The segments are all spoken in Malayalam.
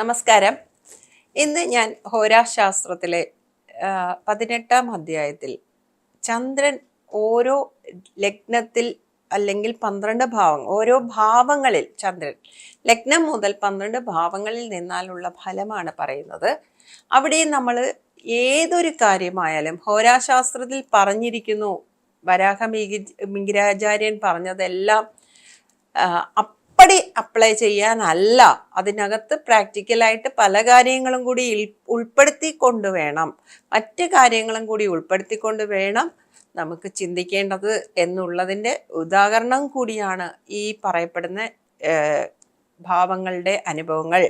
നമസ്കാരം. ഇന്ന് ഞാൻ ഹോരാശാസ്ത്രത്തിലെ പതിനെട്ടാം അധ്യായത്തിൽ ചന്ദ്രൻ ഓരോ ലഗ്നത്തിൽ അല്ലെങ്കിൽ പന്ത്രണ്ട് ഭാവം ഓരോ ഭാവങ്ങളിൽ ചന്ദ്രൻ ലഗ്നം മുതൽ പന്ത്രണ്ട് ഭാവങ്ങളിൽ നിന്നാലുള്ള ഫലമാണ് പറയുന്നത്. അവിടെ നമ്മൾ ഏതൊരു കാര്യമായാലും ഹോരാശാസ്ത്രത്തിൽ പറഞ്ഞിരിക്കുന്നു വരാഹ മിഗി മിങ്കിരാചാര്യൻ പറഞ്ഞതെല്ലാം അപ്പടി അപ്ലൈ ചെയ്യാനല്ല. അതിനകത്ത് പ്രാക്ടിക്കലായിട്ട് പല കാര്യങ്ങളും കൂടി ഉൾപ്പെടുത്തിക്കൊണ്ട് വേണം. മറ്റ് കാര്യങ്ങളും കൂടി ഉൾപ്പെടുത്തിക്കൊണ്ട് വേണം നമുക്ക് ചിന്തിക്കേണ്ടത് എന്നുള്ളതിന്റെ ഉദാഹരണം കൂടിയാണ് ഈ പറയപ്പെടുന്ന ഭാവങ്ങളുടെ അനുഭവങ്ങൾ.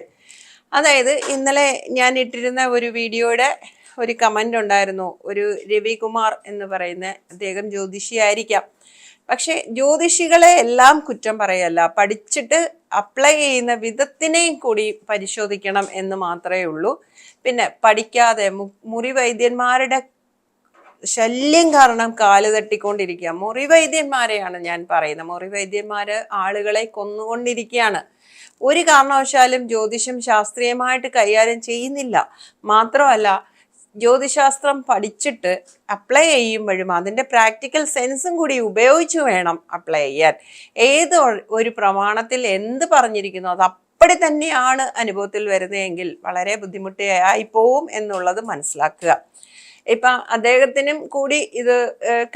അതായത് ഇന്നലെ ഞാൻ ഇട്ടിരുന്ന ഒരു വീഡിയോയുടെ ഒരു കമന്റ് ഉണ്ടായിരുന്നു. ഒരു രവികുമാർ എന്ന് പറയുന്ന അദ്ദേഹം ജ്യോതിഷിയായിരിക്കാം. പക്ഷെ ജ്യോതിഷികളെ എല്ലാം കുറ്റം പറയല്ല. പഠിച്ചിട്ട് അപ്ലൈ ചെയ്യുന്ന വിധത്തിനെയും കൂടി പരിശോധിക്കണം എന്ന് മാത്രമേ ഉള്ളൂ. പിന്നെ പഠിക്കാതെ മുറി വൈദ്യന്മാരുടെ ശല്യം കാരണം കാൽ തട്ടിക്കൊണ്ടിരിക്കുക. മുറി വൈദ്യന്മാരെയാണ് ഞാൻ പറയുന്നത്. മുറി വൈദ്യന്മാര് ആളുകളെ കൊന്നുകൊണ്ടിരിക്കുകയാണ്. ഒരു കാരണവശാലും ജ്യോതിഷം ശാസ്ത്രീയമായിട്ട് കൈകാര്യം ചെയ്യുന്നില്ല. മാത്രമല്ല ജ്യോതിശാസ്ത്രം പഠിച്ചിട്ട് അപ്ലൈ ചെയ്യുമ്പോഴും അതിന്റെ പ്രാക്ടിക്കൽ സെൻസും കൂടി ഉപയോഗിച്ച് വേണം അപ്ലൈ ചെയ്യാൻ. ഏത് ഒരു പ്രമാണത്തിൽ എന്ത് പറഞ്ഞിരിക്കുന്നു അത് അപ്പടി തന്നെയാണ് അനുഭവത്തിൽ വരുന്നതെങ്കിൽ വളരെ ബുദ്ധിമുട്ടായി പോവും എന്നുള്ളത് മനസ്സിലാക്കുക. ഇപ്പം അദ്ദേഹത്തിനും കൂടി ഇത്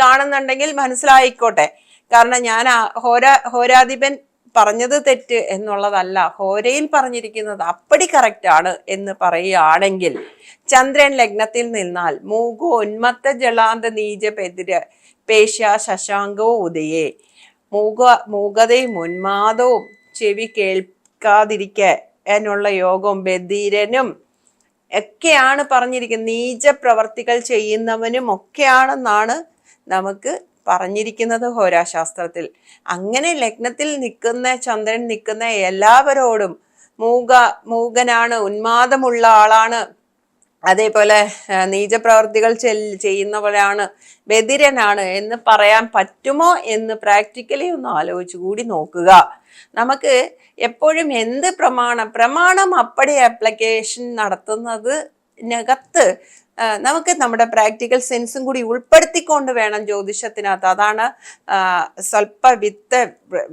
കാണുന്നുണ്ടെങ്കിൽ മനസ്സിലായിക്കോട്ടെ. കാരണം ഞാൻ ഹോര ഹോരാധിപൻ പറഞ്ഞത് തെറ്റ് എന്നുള്ളതല്ല. ഹോരയിൽ പറഞ്ഞിരിക്കുന്നത് അപ്പടി കറക്റ്റ് ആണ് എന്ന് പറയുകയാണെങ്കിൽ ചന്ദ്രൻ ലഗ്നത്തിൽ നിന്നാൽ മൂകു ഉന്മത്ത ജലാന്ത നീജപെതിര് പെതിര പേശ ശശാങ്കോ ഉദയേ. മൂക മൂകതയും ഉന്മാദവും ചെവി കേൾക്കാതിരിക്കാനുള്ള യോഗവും ബധിരനും ഒക്കെയാണ് പറഞ്ഞിരിക്കുന്നത്. നീച പ്രവർത്തികൾ ചെയ്യുന്നവനും ഒക്കെയാണെന്നാണ് നമുക്ക് പറഞ്ഞിരിക്കുന്നത് ഹോരാശാസ്ത്രത്തിൽ. അങ്ങനെ ലഗ്നത്തിൽ നിൽക്കുന്ന ചന്ദ്രൻ നിൽക്കുന്ന എല്ലാവരോടും മൂക മൂകനാണ് ഉന്മാദമുള്ള ആളാണ്. അതേപോലെ നീചപ്രവർത്തികൾ ചെയ്യുന്നവരാണ് ബദിരനാണ് എന്ന് പറയാൻ പറ്റുമോ എന്ന് പ്രാക്ടിക്കലി ഒന്ന് ആലോചിച്ചു കൂടി നോക്കുക. നമുക്ക് എപ്പോഴും എന്ത് പ്രമാണം പ്രമാണം അപ്പടി ആപ്ലിക്കേഷൻ നടത്തുന്നതിനകത്ത് ആ, നമുക്ക് നമ്മുടെ പ്രാക്ടിക്കൽ സെൻസും കൂടി ഉൾപ്പെടുത്തിക്കൊണ്ട് വേണം ജ്യോതിഷത്തിനകത്ത്. അതാണ് സ്വല്പ വിത്ത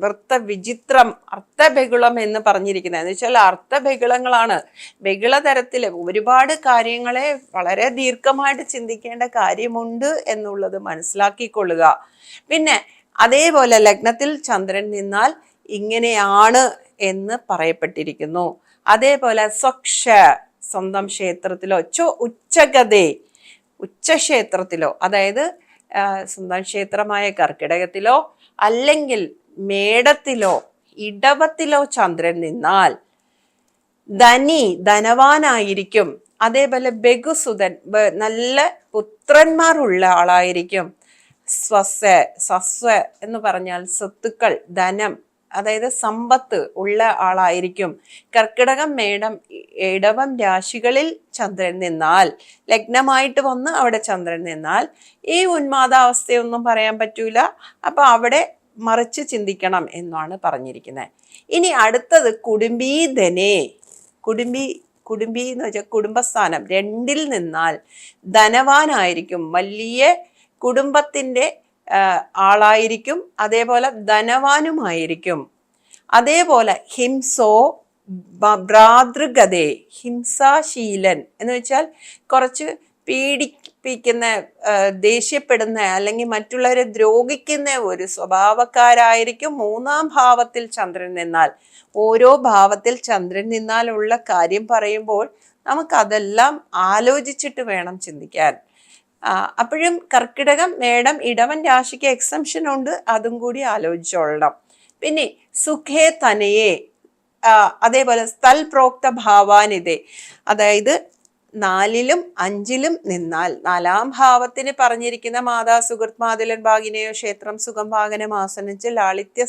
വൃത്ത വിചിത്രം അർത്ഥബഹുളം എന്ന് പറഞ്ഞിരിക്കുന്നത്. എന്ന് വെച്ചാൽ അർത്ഥബഹുളങ്ങളാണ്. ബഹുള തരത്തിൽ ഒരുപാട് കാര്യങ്ങളെ വളരെ ദീർഘമായിട്ട് ചിന്തിക്കേണ്ട കാര്യമുണ്ട് എന്നുള്ളത് മനസ്സിലാക്കിക്കൊള്ളുക. പിന്നെ അതേപോലെ ലഗ്നത്തിൽ ചന്ദ്രൻ നിന്നാൽ ഇങ്ങനെയാണ് എന്ന് പറയപ്പെട്ടിരിക്കുന്നു. അതേപോലെ സ്വക്ഷ സ്വന്തം ക്ഷേത്രത്തിലോ ചോ ഉച്ചഗതേ ഉച്ചക്ഷേത്രത്തിലോ അതായത് സ്വന്തം ക്ഷേത്രമായ കർക്കിടകത്തിലോ അല്ലെങ്കിൽ മേടത്തിലോ ഇടവത്തിലോ ചന്ദ്രൻ നിന്നാൽ ധനി ധനവാനായിരിക്കും. അതേപോലെ ബഹുസുതൻ നല്ല പുത്രന്മാരുള്ള ആളായിരിക്കും. സ്വസ്വ സസ്വ എന്ന് പറഞ്ഞാൽ സ്വത്തുക്കൾ ധനം അതായത് സമ്പത്ത് ഉള്ള ആളായിരിക്കും. കർക്കിടകം മേടം ഇടവം രാശികളിൽ ചന്ദ്രൻ നിന്നാൽ ലഗ്നമായിട്ട് വന്ന് അവിടെ ചന്ദ്രൻ നിന്നാൽ ഈ ഉന്മാദാവസ്ഥയൊന്നും പറയാൻ പറ്റൂല. അപ്പൊ അവിടെ മറിച്ച് ചിന്തിക്കണം എന്നാണ് പറഞ്ഞിരിക്കുന്നത് ഇനി അടുത്തത് കുടുംബീധനെ കുടുംബി കുടുംബി എന്ന് വെച്ചാൽ കുടുംബസ്ഥാനം. രണ്ടിൽ നിന്നാൽ ധനവാനായിരിക്കും. വലിയ കുടുംബത്തിന്റെ ആളായിരിക്കും അതേപോലെ ധനവാനുമായിരിക്കും. അതേപോലെ ഹിംസോ ഭ്രാതൃഗതേ ഹിംസാശീലൻ എന്ന് വെച്ചാൽ കുറച്ച് പീഡിപ്പിക്കുന്ന ദേഷ്യപ്പെടുന്ന അല്ലെങ്കിൽ മറ്റുള്ളവരെ ദ്രോഹിക്കുന്ന ഒരു സ്വഭാവക്കാരായിരിക്കും മൂന്നാം ഭാവത്തിൽ ചന്ദ്രൻ നിന്നാൽ. ഓരോ ഭാവത്തിൽ ചന്ദ്രൻ നിന്നാലുള്ള കാര്യം പറയുമ്പോൾ നമുക്കതെല്ലാം ആലോചിച്ചിട്ട് വേണം ചിന്തിക്കാൻ. അപ്പോഴും കർക്കിടകം മേടം ഇടവൻ രാശിക്ക് എക്സംഷൻ ഉണ്ട്. അതും കൂടി ആലോചിച്ചോളണം. പിന്നെ സുഖേ തനയെ അതേപോലെ സ്ഥൽ പ്രോക്ത ഭാവാനിതേ അതായത് നാലിലും അഞ്ചിലും നിന്നാൽ നാലാം ഭാവത്തിന് പറഞ്ഞിരിക്കുന്ന മാതാ സുഹൃത് മാതുലൻ ഭാഗിനെയോ ക്ഷേത്രം സുഖം ഭാഗനം ആസനിച്ച് ലാളിത്യ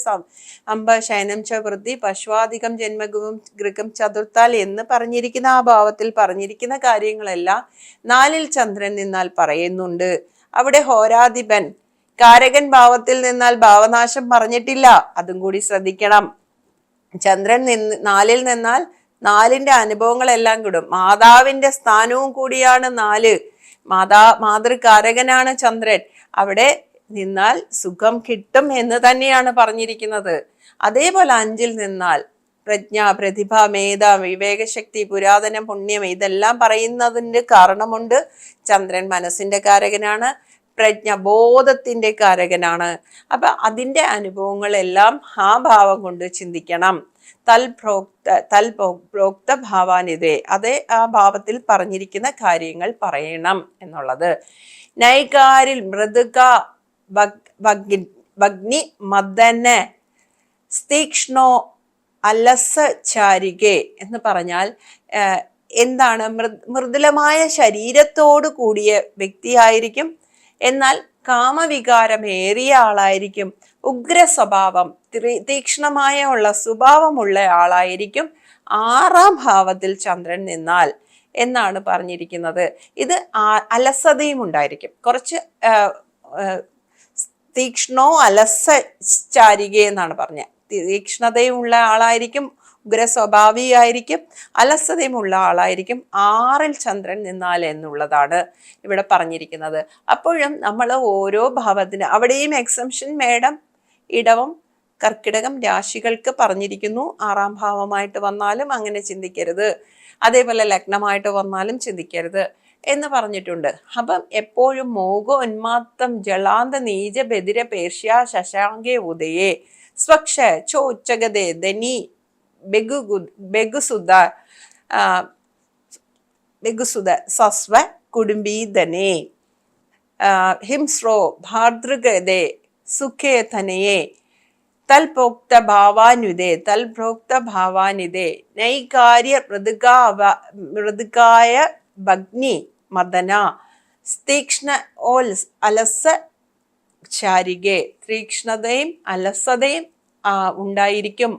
അമ്പ ശയനം ച വൃദ്ധി പശ്വാധികം ജന്മഗുവും ഗൃഹം ചതുർത്താൽ എന്ന് പറഞ്ഞിരിക്കുന്ന ആ ഭാവത്തിൽ പറഞ്ഞിരിക്കുന്ന കാര്യങ്ങളെല്ലാം നാലിൽ ചന്ദ്രൻ നിന്നാൽ പറയുന്നുണ്ട്. അവിടെ ഹോരാധിപൻ കാരകൻ ഭാവത്തിൽ നിന്നാൽ ഭാവനാശം പറഞ്ഞിട്ടില്ല. അതും കൂടി ശ്രദ്ധിക്കണം. ചന്ദ്രൻ നിന്ന് നാലിൽ നിന്നാൽ നാലിന്റെ അനുഭവങ്ങളെല്ലാം കിടും. മാതാവിന്റെ സ്ഥാനവും കൂടിയാണ് നാല്. മാതാ മാതൃകാരകനാണ് ചന്ദ്രൻ. അവിടെ നിന്നാൽ സുഖം കിട്ടും എന്ന് തന്നെയാണ് പറഞ്ഞിരിക്കുന്നത്. അതേപോലെ അഞ്ചിൽ നിന്നാൽ പ്രജ്ഞ പ്രതിഭ മേധ വിവേകശക്തി പുരാതന പുണ്യം ഇതെല്ലാം പറയുന്നതിന്റെ കാരണമുണ്ട്. ചന്ദ്രൻ മനസ്സിന്റെ കാരകനാണ് പ്രജ്ഞ ബോധത്തിന്റെ കാരകനാണ്. അപ്പൊ അതിന്റെ അനുഭവങ്ങളെല്ലാം ആ ഭാവം കൊണ്ട് ചിന്തിക്കണം. തൽപ്രോക്ത തൽ പ്രോക്ത ഭാവാനിതേ അതേ ആ ഭാവത്തിൽ പറഞ്ഞിരിക്കുന്ന കാര്യങ്ങൾ പറയണം എന്നുള്ളത്. നൈകാരിൽ മൃദുക ഭഗ്നി മദന സ്തീക്ഷ്ണോ അലസ ചാരികെ എന്ന് പറഞ്ഞാൽ എന്താണ് മൃദുലമായ ശരീരത്തോടു കൂടിയ വ്യക്തിയായിരിക്കും. എന്നാൽ കാമവികാരമേറിയ ആളായിരിക്കും. ഉഗ്ര സ്വഭാവം തീക്ഷ്ണമായ ഉള്ള സ്വഭാവമുള്ള ആളായിരിക്കും ആറാം ഭാവത്തിൽ ചന്ദ്രൻ നിന്നാൽ എന്നാണ് പറഞ്ഞിരിക്കുന്നത്. ഇത് അലസതയും ഉണ്ടായിരിക്കും. കുറച്ച് തീക്ഷ്ണോ അലസ ചാരിക എന്നാണ് പറഞ്ഞത്. തീക്ഷ്ണതയുമുള്ള ആളായിരിക്കും ഉഗ്രസ്വഭാവിയായിരിക്കും അലസതയുമുള്ള ആളായിരിക്കും ആറിൽ ചന്ദ്രൻ നിന്നാൽ എന്നുള്ളതാണ് ഇവിടെ പറഞ്ഞിരിക്കുന്നത്. അപ്പോഴും നമ്മൾ ഓരോ ഭാവത്തിന് അവിടെയും എക്സംഷൻ മേഡം ഇടവം കർക്കിടകം രാശികൾക്ക് പറഞ്ഞിരിക്കുന്നു. ആറാം ഭാവമായിട്ട് വന്നാലും അങ്ങനെ ചിന്തിക്കരുത്. അതേപോലെ ലഗ്നമായിട്ട് വന്നാലും ചിന്തിക്കരുത് എന്ന് പറഞ്ഞിട്ടുണ്ട്. അപ്പം എപ്പോഴും മോഹ ഉന്മാത്തം ജളാന്ത നീജ ബദിര പേർഷ്യ ശശാങ്കേ ഉദയേ സ്വക്ഷ ചോച്ചഗതേ ധനി ബെഗു ബെഗുസുത ബെഗുസുത സസ്വ കുടുംബീധനെ ഹിംസ്രോ ഭാതൃഗതേ സുഖേ തൽപോക്ത ഭാവാനുദേ തൽപ്രോക്ത ഭാവാനിതേ നൈകാര്യ മൃദുകാവ മൃദുകായ ഭഗ്നി മദന തീക്ഷ്ണ ഓൽ അലസ ശാരികെ തീക്ഷ്ണതയും അലസതയും ഉണ്ടായിരിക്കും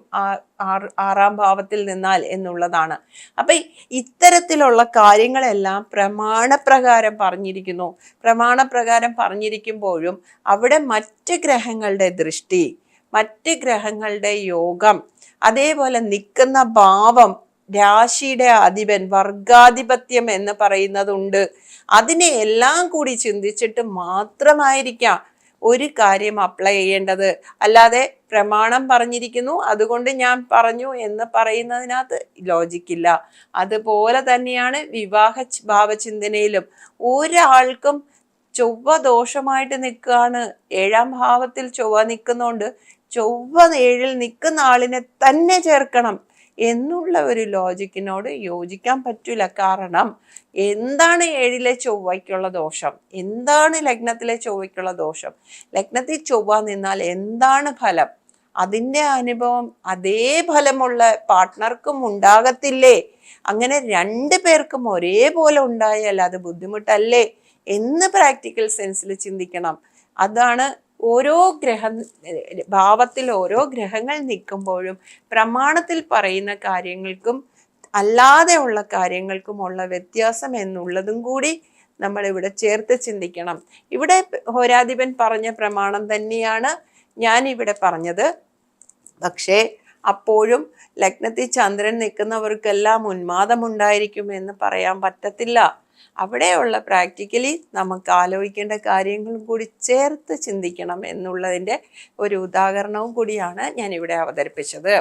ആറാം ഭാവത്തിൽ നിന്നാൽ എന്നുള്ളതാണ്. അപ്പൊ ഇത്തരത്തിലുള്ള കാര്യങ്ങളെല്ലാം പ്രമാണപ്രകാരം പറഞ്ഞിരിക്കുന്നു. പ്രമാണപ്രകാരം പറഞ്ഞിരിക്കുമ്പോഴും അവിടെ മറ്റ് ഗ്രഹങ്ങളുടെ ദൃഷ്ടി മറ്റ് ഗ്രഹങ്ങളുടെ യോഗം അതേപോലെ നിൽക്കുന്ന ഭാവം രാശിയുടെ അധിപൻ വർഗാധിപത്യം എന്ന് പറയുന്നതുണ്ട്. അതിനെ എല്ലാം കൂടി ചിന്തിച്ചിട്ട് മാത്രമായിരിക്കാം ഒരു കാര്യം അപ്ലൈ ചെയ്യേണ്ടത്. അല്ലാതെ പ്രമാണം പറഞ്ഞിരിക്കുന്നു. അതുകൊണ്ട് ഞാൻ പറഞ്ഞു എന്ന് പറയുന്നതിനകത്ത് ലോജിക്കില്ല അതുപോലെ തന്നെയാണ് വിവാഹ ഭാവചിന്തനയിലും ഒരാൾക്കും ചൊവ്വ ദോഷമായിട്ട് നിൽക്കുകയാണ്. ഏഴാം ഭാവത്തിൽ ചൊവ്വ നിൽക്കുന്നതുകൊണ്ട് ചൊവ്വ ഏഴിൽ നിൽക്കുന്ന ആളിനെ തന്നെ ചേർക്കണം എന്നുള്ള ഒരു ലോജിക്കിനോട് യോജിക്കാൻ പറ്റില്ല കാരണം എന്താണ് ഏഴിലെ ചൊവ്വയ്ക്കുള്ള ദോഷം? എന്താണ് ലഗ്നത്തിലെ ചൊവ്വയ്ക്കുള്ള ദോഷം? ലഗ്നത്തിൽ ചൊവ്വ നിന്നാൽ എന്താണ് ഫലം? അതിന്റെ അനുഭവം അതേ ഫലമുള്ള പാർട്ട്ണർക്കും ഉണ്ടാകത്തില്ലേ? അങ്ങനെ രണ്ട് പേർക്കും ഒരേപോലെ ഉണ്ടായാൽ അത് ബുദ്ധിമുട്ടല്ലേ എന്ന് പ്രാക്ടിക്കൽ സെൻസിൽ ചിന്തിക്കണം. അതാണ് ഓരോ ഗ്രഹ ഭാവത്തിൽ ഓരോ ഗ്രഹങ്ങൾ നിൽക്കുമ്പോഴും പ്രമാണത്തിൽ പറയുന്ന കാര്യങ്ങൾക്കും അല്ലാതെയുള്ള കാര്യങ്ങൾക്കുമുള്ള വ്യത്യാസം എന്നുള്ളതും കൂടി നമ്മളിവിടെ ചേർത്ത് ചിന്തിക്കണം. ഇവിടെ ഹോരാധിപൻ പറഞ്ഞ പ്രമാണം തന്നെയാണ് ഞാൻ ഇവിടെ പറഞ്ഞത് പക്ഷേ അപ്പോഴും ലഗ്നത്തിൽ ചന്ദ്രൻ നിൽക്കുന്നവർക്കെല്ലാം ഉന്മാദമുണ്ടായിരിക്കും എന്ന് പറയാൻ പറ്റത്തില്ല. അവിടെയുള്ള പ്രാക്ടിക്കലി നമുക്ക് ആലോചിക്കേണ്ട കാര്യങ്ങളും കൂടി ചേർത്ത് ചിന്തിക്കണം എന്നുള്ളതിന്റെ ഒരു ഉദാഹരണവും കൂടിയാണ് ഞാനിവിടെ അവതരിപ്പിച്ചത്.